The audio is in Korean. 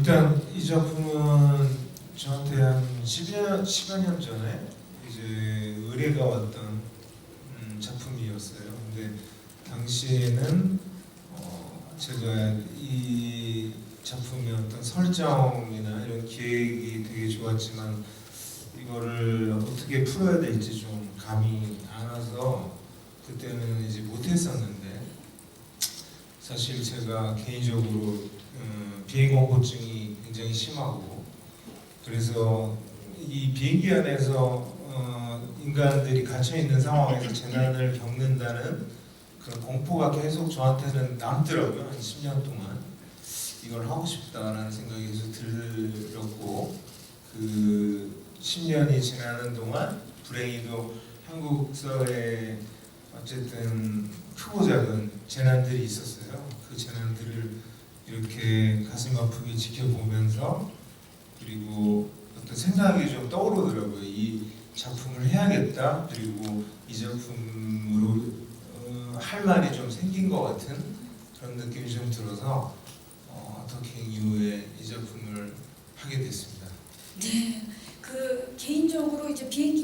일단 이 작품은 저한테 한 10여, 10여 년 전에 이제 의뢰가 왔던 음, 작품이었어요. 근데 당시에는 어, 제가 이 작품의 어떤 설정이나 이런 기획이 되게 좋았지만 이거를 어떻게 풀어야 될지 좀 감이 안 와서 그때는 이제 못했었는데 사실 제가 개인적으로 음, 비행공포증이 굉장히 심하고 그래서 이 비행기 안에서 어, 인간들이 갇혀 있는 상황에서 재난을 겪는다는 그런 공포가 계속 저한테는 남더라고요 한 10년 동안 이걸 하고 싶다라는 생각이 계속 들었고 그 10년이 지나는 동안 불행히도 한국 사회에 어쨌든 크고 작은 재난들이 있었어요. 그 재난들을 이렇게 가슴 아프게 지켜보면서 그리고 어떤 생각이 좀 떠오르더라고요. 이 작품을 해야겠다. 그리고 이 작품으로 어, 할 말이 좀 생긴 것 같은 그런 느낌이 좀 들어서 어, 더킹 이후에 이 작품을 하게 됐습니다. 네, 그 개인적으로 이제 비행기